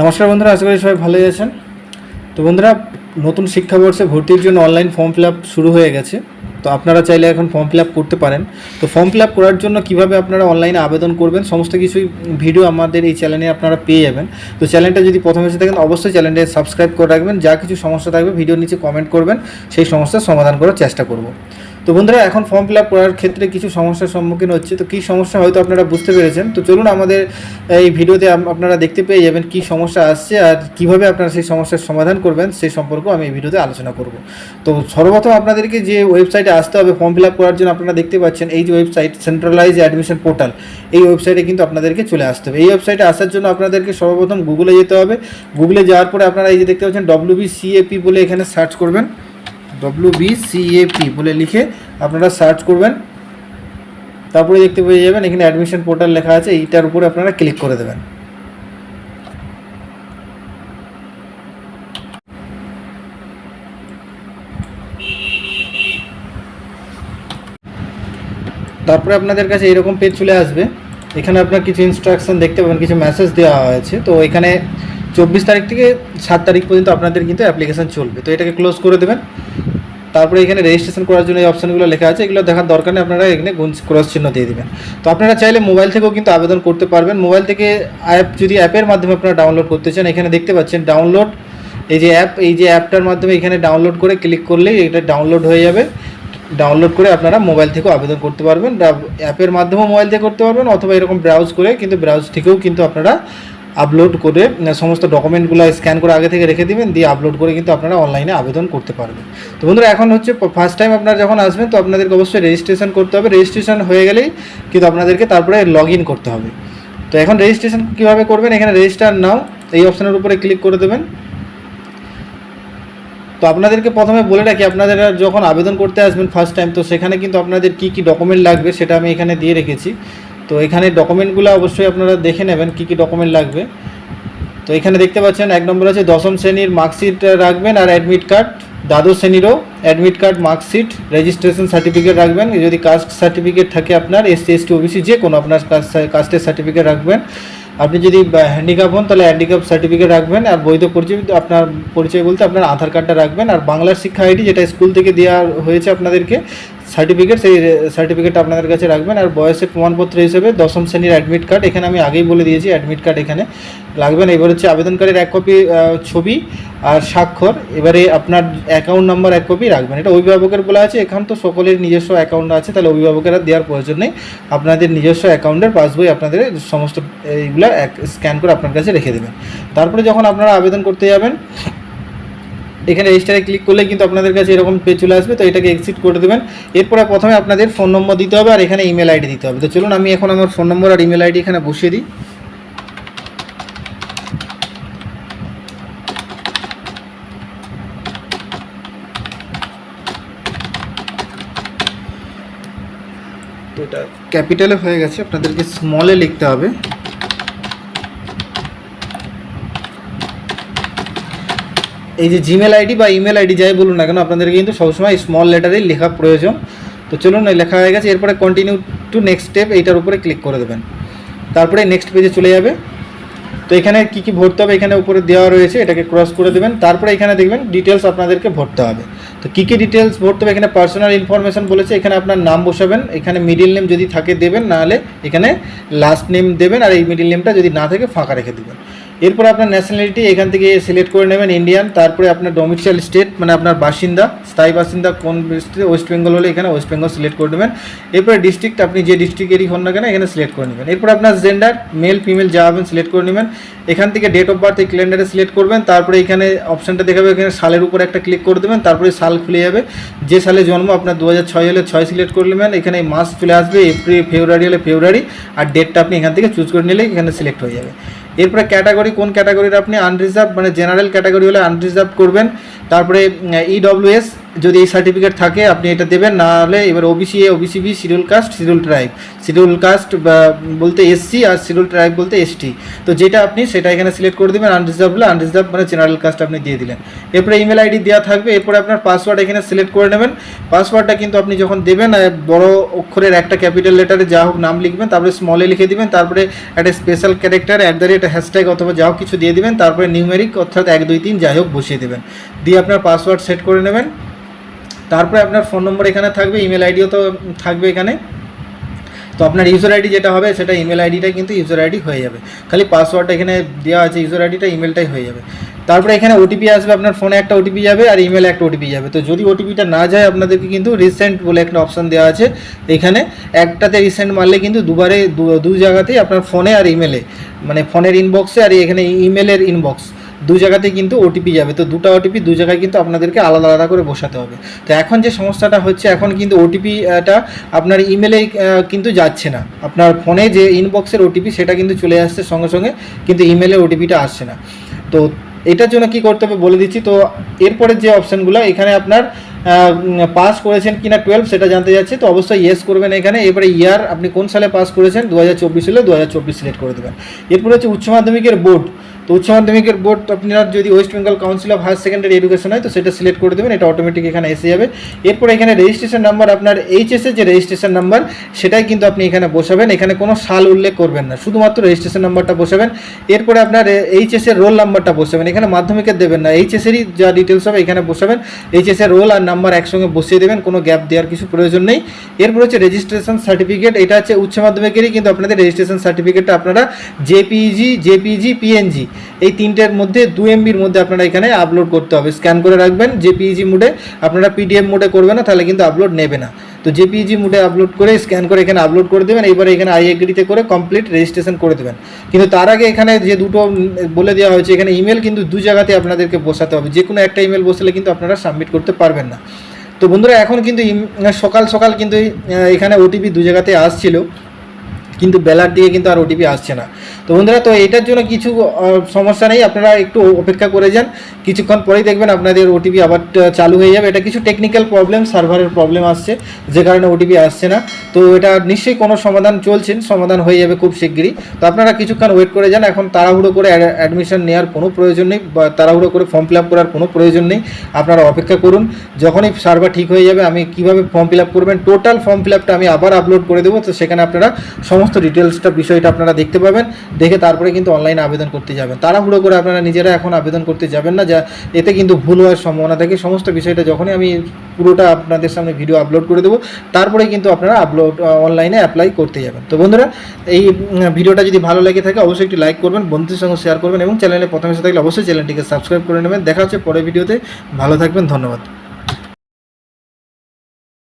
নমস্কার বন্ধুরা, আশা করি সবাই ভালোই আছেন। তো বন্ধুরা, নতুন শিক্ষাবর্ষে ভর্তির জন্য অনলাইন ফর্ম ফিল শুরু হয়ে গেছে। তো আপনারা চাইলে এখন ফর্ম ফিল করতে পারেন। তো ফর্ম ফিল করার জন্য কীভাবে আপনারা অনলাইনে আবেদন করবেন, সমস্ত কিছুই ভিডিও আমাদের এই চ্যানেলে আপনারা পেয়ে যাবেন। তো চ্যানেলটা যদি প্রথমে এসে থাকেন, অবশ্যই চ্যানেলটা সাবস্ক্রাইব করে রাখবেন। যা কিছু সমস্যা থাকবে ভিডিওর নিচে কমেন্ট করবেন, সেই সমস্যার সমাধান করার চেষ্টা করব। তো বন্ধুরা, এখন ফর্ম ফিল আপ করার ক্ষেত্রে কিছু সমস্যার সম্মুখীন হচ্ছে। তো কী সমস্যা হয়তো আপনারা বুঝতে পেরেছেন। তো চলুন আমাদের এই ভিডিওতে আপনারা দেখতে পেয়ে যাবেন কী সমস্যা আসছে আর কীভাবে আপনারা সেই সমস্যার সমাধান করবেন, সেই সম্পর্কে আমি এই ভিডিওতে আলোচনা করব। তো সর্বপ্রথম আপনাদেরকে যে ওয়েবসাইটে আসতে হবে ফর্ম ফিল আপ করার জন্য আপনারা দেখতে পাচ্ছেন এই যে ওয়েবসাইট সেন্ট্রালাইজ অ্যাডমিশন পোর্টাল এই ওয়েবসাইটে কিন্তু আপনাদেরকে চলে আসতে হবে। এই ওয়েবসাইটে আসার জন্য আপনাদেরকে সর্বপ্রথম গুগলে যেতে হবে। গুগলে যাওয়ার পরে আপনারা এই যে দেখতে পাচ্ছেন ডব্লিউ সিএপি বলে এখানে সার্চ করবেন। ডব্লিউ সিএপি বলে লিখে আপনারা সার্চ করবেন। তারপরে দেখতে পেয়ে যাবেন, এখানে অ্যাডমিশন পোর্টাল লেখা আছে, এইটার উপরে আপনারা ক্লিক করে দেবেন। তারপরে আপনাদের কাছে এরকম পেজ চলে আসবে। এখানে আপনার কিছু ইনস্ট্রাকশন দেখতে পাবেন, কিছু মেসেজ দেওয়া হয়েছে। তো এখানে চব্বিশ তারিখ থেকে সাত তারিখ পর্যন্ত আপনাদের কিন্তু অ্যাপ্লিকেশন চলবে। তো এটাকে ক্লোজ করে দেবেন। তারপরে এখানে রেজিস্ট্রেশন করার জন্য এই অপশানগুলো লেখা আছে, এগুলো দেখার দরকার নেই, আপনারা এখানে ক্রস চিহ্ন দিয়ে দেবেন। তো আপনারা চাইলে মোবাইল থেকেও কিন্তু আবেদন করতে পারবেন। মোবাইল থেকে অ্যাপ যদি অ্যাপের মাধ্যমে আপনারা ডাউনলোড করতে চান, এখানে দেখতে পাচ্ছেন ডাউনলোড এই যে অ্যাপ এই যে অ্যাপটার মাধ্যমে এখানে ডাউনলোড করে ক্লিক করলেই এটা ডাউনলোড হয়ে যাবে। ডাউনলোড করে আপনারা মোবাইল থেকেও আবেদন করতে পারবেন। অ্যাপের মাধ্যমেও মোবাইল থেকে করতে পারবেন, অথবা এরকম ব্রাউজ করে কিন্তু ব্রাউজ থেকেও কিন্তু আপনারা আপলোড করে সমস্ত ডকুমেন্টগুলো স্ক্যান করে আগে থেকে রেখে দিবেন, দিয়ে আপলোড করে কিন্তু আপনারা অনলাইনে আবেদন করতে পারবেন। তো বন্ধুরা, এখন হচ্ছে ফার্স্ট টাইম আপনারা যখন আসবেন, তো আপনাদেরকে অবশ্যই রেজিস্ট্রেশন করতে হবে। রেজিস্ট্রেশন হয়ে গেলেই কিন্তু আপনাদেরকে তারপরে লগ ইন করতে হবে। তো এখন রেজিস্ট্রেশন কীভাবে করবেন? এখানে রেজিস্টার নাও এই অপশানের উপরে ক্লিক করে দেবেন। তো আপনাদেরকে প্রথমে বলে রাখি, আপনারা যখন আবেদন করতে আসবেন ফার্স্ট টাইম তো সেখানে কিন্তু আপনাদের কী কী ডকুমেন্ট লাগবে, সেটা আমি এখানে দিয়ে রেখেছি। তো এখানে ডকুমেন্টগুলো অবশ্যই আপনারা দেখে নেবেন কী কী ডকুমেন্ট লাগবে। তো এখানে দেখতে পাচ্ছেন, এক নম্বর আছে দশম শ্রেণির মার্কশিট রাখবেন আর অ্যাডমিট কার্ড দ্বাদশ শ্রেণীরও admit card marksheet registration certificate রাখবেন। যদি কাস্ট সার্টিফিকেট থাকে আপনার এসসি এসটি ওবিসি যে কোনো আপনার কাস্টের সার্টিফিকেট রাখবেন। আপনি যদি হ্যান্ডিক্যাপ হন তাহলে হ্যান্ডিক্যাপ সার্টিফিকেট রাখবেন। আর বৈধ পরিচয়, আপনার পরিচয় বলতে আপনার আধার কার্ডটা রাখবেন। আর বাংলার শিক্ষা আইডি যেটা স্কুল থেকে দেওয়া হয়েছে আপনাদেরকে সার্টিফিকেট সেই সার্টিফিকেটটা আপনাদের কাছে রাখবেন। আর বয়সের প্রমাণপত্র হিসেবে দশম শ্রেণির অ্যাডমিট কার্ড এখানে আমি আগেই বলে দিয়েছি অ্যাডমিট কার্ড এখানে লাগবেন এবার হচ্ছে আবেদনকারীর এক কপি ছবি আর স্বাক্ষর। এবারে আপনার অ্যাকাউন্ট নাম্বার এক কপি রাখবেন। এটা অভিভাবকের বলা আছে, এখন তো সকলের নিজস্ব অ্যাকাউন্ট আছে, তাহলে অভিভাবকেরা দেওয়ার প্রয়োজন নেই। আপনাদের নিজস্ব অ্যাকাউন্টের পাসবই আপনাদের সমস্ত এইগুলো স্ক্যান করে আপনার কাছে রেখে দেবেন। তারপরে যখন আপনারা আবেদন করতে যাবেন এখানে রেজিস্টারে ক্লিক করলে কিন্তু আপনাদের কাছে এরকম পেজ চলে আসবে, তো এটাকে এক্সিট করে দেবেন। এরপরে প্রথমে আপনাদের ফোন নম্বর দিতে হবে আর এখানে ইমেল আইডি দিতে হবে। তো চলুন, আমি এখন আমার ফোন নম্বর আর ইমেল আইডি এখানে বসিয়ে দিই। তো এটা ক্যাপিটালে হয়ে গেছে। আপনাদেরকে স্মলে লিখতে হবে। এই যে জিমেল আইডি বা ইমেল আইডি যাই বলুন না কেন আপনাদের কিন্তু সবসময় স্মল লেটারেই লেখা প্রয়োজন। তো চলুন লেখা হয়ে গেছে। এরপরে কন্টিনিউ টু নেক্সট স্টেপ এইটার উপরে ক্লিক করে দেবেন। তারপরে নেক্সট পেজে চলে যাবে। তো এখানে কি কি ভরতে হবে? এখানে উপরে দেওয়া রয়েছে, এটাকে ক্রস করে দেবেন। তারপরে এখানে দেখবেন ডিটেলস আপনাদেরকে ভরতে হবে। তো কী কী ডিটেলস ভরতে হবে? এখানে পার্সোনাল ইনফরমেশন বলেছে, এখানে আপনার নাম বসাবেন। এখানে মিডিল নেম যদি থাকে দেবেন নাহলে এখানে লাস্ট নেম দেবেন। আর এই মিডিল নেমটা যদি না থাকে, ফাঁকা রেখে দেবেন। এরপর আপনার ন্যাশনালিটি এখান থেকে সিলেক্ট করে নেবেন ইন্ডিয়ান তারপরে আপনার ডোমিসাইল স্টেট মানে আপনার বাসিন্দা, স্থায়ী বাসিন্দা কোন ডিস্ট্রিক্ট ওয়েস্ট বেঙ্গল হলে এখানে ওয়েস্ট বেঙ্গল সিলেক্ট করে নেবেন এরপরে ডিস্ট্রিক্ট আপনি যে ডিস্ট্রিক্টেরই হন না কেন, এখানে সিলেক্ট করে নেবেন। এরপর আপনার জেন্ডার মেল ফিমেল যা হবেন সিলেক্ট করে নেবেন। এখান থেকে ডেট অফ বার্থ এই ক্যালেন্ডারে সিলেক্ট করবেন। তারপরে এখানে অপশানটা দেখাবে, এখানে সালের উপর একটা ক্লিক করে দেবেন। তারপরে সাল খুলে যাবে। যে সালে জন্ম, আপনার দু হাজার ছয় হলে ছয় সিলেক্ট করে নেবেন। এখানে মাস চলে আসবে, এপ্রিল, ফেব্রুয়ারি হলে ফেব্রুয়ারি। আর ডেটটা আপনি এখান থেকে চুজ করে নিলে এখানে সিলেক্ট হয়ে যাবে। এরপরে ক্যাটাগরি কোন ক্যাটাগরির আপনি আনরিজার্ভ মানে জেনারেল ক্যাটাগরি হলে আনরিজার্ভ করবেন। তারপরে ইডব্লিউএস যদি এই সার্টিফিকেট থাকে, আপনি এটা দেবেন, না হলে এবার OBC A OBC B schedule caste schedule tribe schedule caste বলতে এসসি আর শিডিউল ট্রাইব বলতে এসটি তো যেটা আপনি সেটা এখানে সিলেক্ট করে দেবেন আনরিজার্ভ হলে আনরিজার্ভ মানে জেনারেল কাস্ট আপনি দিয়ে দিলেন। এরপরে ইমেল আইডি দেওয়া থাকবে, এরপরে আপনার পাসওয়ার্ড এখানে সিলেক্ট করে নেবেন। পাসওয়ার্ডটা কিন্তু আপনি যখন দেবেন বড় অক্ষরের একটা ক্যাপিটাল লেটারে যা হোক নাম লিখবেন, তারপরে স্মলে লিখে দিবেন, তারপরে একটা special character at the rate hashtag অথবা যা হোক কিছু দিয়ে দিবেন, তারপরে নিউমেরিক অর্থাৎ এক, দুই, তিন, যাই হোক বসিয়ে দেবেন। দিয়ে আপনার পাসওয়ার্ড সেট করে নেবেন। তারপরে আপনার ফোন নম্বর এখানে থাকবে ইমেল আইডিও তো থাকবে এখানে। তো আপনার ইউজার আইডি যেটা হবে, সেটা ইমেল আইডিটা কিন্তু ইউজার আইডি হয়ে যাবে। খালি পাসওয়ার্ডটা এখানে দেওয়া আছে ইউজার আইডিটা ইমেলটাই হয়ে যাবে। তারপরে এখানে ওটিপি আসবে, আপনার ফোনে একটা ওটিপি যাবে আর ইমেলে একটা ওটিপি যাবে। তো যদি ওটিপিটা না যায়, আপনাদেরকে কিন্তু রিসেন্ট বলে একটা অপশান দেওয়া আছে এখানে। একটাতে রিসেন্ট মারলে কিন্তু দুবারে দু- জায়গাতেই আপনার ফোনে আর ইমেলে মানে ফোনের ইনবক্সে আর এখানে ইমেলের ইনবক্স দু জায়গাতে কিন্তু ওটিপি যাবে। তো দুটো ওটিপি দু জায়গায় কিন্তু আপনাদেরকে আলাদা আলাদা করে বসাতে হবে। তো এখন যে সমস্যাটা হচ্ছে, এখন কিন্তু ওটিপিটা আপনার ইমেলে কিন্তু যাচ্ছে না। আপনার ফোনে যে ইনবক্সের ওটিপি সেটা কিন্তু চলে আসছে সঙ্গে সঙ্গে, কিন্তু ইমেলে ওটিপিটা আসছে না। তো এটার জন্য কি করতে হবে বলে দিচ্ছি। তো এরপরে যে অপশানগুলো এখানে আপনার পাস করেছেন কিনা টুয়েলভ সেটা জানতে যাচ্ছে। তো অবশ্যই ইয়েস করবেন এখানে। এবারে ইয়ার আপনি কোন সালে পাস করেছেন? দু হাজার চব্বিশ হলে দু হাজার চব্বিশ সিলেক্ট করে দেবেন। এরপরে হচ্ছে উচ্চ মাধ্যমিকের বোর্ড তো উচ্চ মাধ্যমিকের বোর্ড আপনার যদি west Bengal council of higher secondary education হয়, তো সেটা সিলেক্ট করে দেবেন। এটা অটোমেটিক এখানে এসে যাবে। এরপর এখানে রেজিস্ট্রেশন নাম্বার আপনার এইচএস এর যে রেজিস্ট্রেশন নাম্বার সেটাই কিন্তু আপনি এখানে বসাবেন। এখানে কোনো সাল উল্লেখ করবেন না। শুধুমাত্র রেজিস্ট্রেশন নাম্বারটা বসাবেন। এরপরে আপনার এইচএস এর রোল নাম্বারটা বসাবেন। এখানে মাধ্যমিকের দেবেন না। এইচএস এরই যা ডিটেলস হবে, এখানে বসাবেন। এইচএস এর রোল আর নাম্বার একসঙ্গে বসিয়ে দেবেন, কোনো গ্যাপ দেওয়ার কিছু প্রয়োজন নেই। এরপর হচ্ছে রেজিস্ট্রেশন সার্টিফিকেট এটা হচ্ছে উচ্চ মাধ্যমিকেরই, কিন্তু আপনাদের রেজিস্ট্রেশন সার্টিফিকেটটা আপনারা জেপিজি জেপিজি পিএনজি এই তিনটের মধ্যে দু এমবির মধ্যে আপনারা এখানে আপলোড করতে হবে। স্ক্যান করে রাখবেন জেপিজি মোডে আপনারা পিডিএফ মোডে করবে না, তাহলে কিন্তু আপলোড নেবে না। তো জেপিজি মুডে আপলোড করে স্ক্যান করে এখানে আপলোড করে দেবেন এবারে এখানে আই এগ্রিতে করে কমপ্লিট রেজিস্ট্রেশন করে দেবেন। কিন্তু তার আগে এখানে যে দুটো বলে দেওয়া হয়েছে, এখানে ইমেল কিন্তু দু জায়গাতে আপনাদেরকে বসাতে হবে। যে কোনো একটা ইমেল বসালে কিন্তু আপনারা সাবমিট করতে পারবেন না। তো বন্ধুরা, এখন কিন্তু সকাল সকাল কিন্তু এখানে ওটিপি দু জায়গাতে আসছিল। কিন্তু বেলার দিকে কিন্তু আর ওটিপি আসছে না। তো বন্ধুরা, তো এটার জন্য কিছু সমস্যা নেই, আপনারা একটু অপেক্ষা করে যান। কিছুক্ষণ পরেই দেখবেন আপনাদের ওটিপি আবার চালু হয়ে যাবে। এটা কিছু টেকনিক্যাল প্রবলেম সার্ভারের প্রবলেম আসছে, যে কারণে ওটিপি আসছে না। তো এটা নিশ্চয়ই কোনো সমাধান চলছেন সমাধান হয়ে যাবে খুব শিগগিরই। তো আপনারা কিছুক্ষণ ওয়েট করে যান, এখন তাড়াহুড়ো করে অ্যাডমিশন নেওয়ার কোনো প্রয়োজন নেই, বা তাড়াহুড়ো করে ফর্ম ফিল আপ করার কোনো প্রয়োজন নেই। আপনারা অপেক্ষা করুন, যখনই সার্ভার ঠিক হয়ে যাবে, আমি কীভাবে ফর্ম ফিল আপ করবেন টোটাল ফর্ম ফিল আপটা আমি আবার আপলোড করে দেবো। তো সেখানে আপনারা সমস্ত ডিটেলসটা বিষয়টা আপনারা দেখতে পাবেন। দেখে তারপরে কিন্তু অনলাইনে আবেদন করতে যাবেন। তাড়াহুড়ো করে আপনারা নিজেরা এখন আবেদন করতে যাবেন না, যা এতে কিন্তু ভুল হওয়ার সম্ভাবনা থাকে। সমস্ত বিষয়টা যখনই আমি পুরোটা আপনাদের সামনে ভিডিও আপলোড করে দেবো, তারপরে কিন্তু আপনারা আপলোড অনলাইনে অ্যাপ্লাই করতে যাবেন। তো বন্ধুরা, এই ভিডিওটা যদি ভালো লেগে থাকে, অবশ্যই একটি লাইক করবেন, বন্ধুদের সঙ্গে শেয়ার করবেন এবং চ্যানেলে প্রথমে থাকলে অবশ্যই চ্যানেলটিকে সাবস্ক্রাইব করে নেবেন। দেখা হচ্ছে পরের ভিডিওতে ভালো থাকবেন, ধন্যবাদ।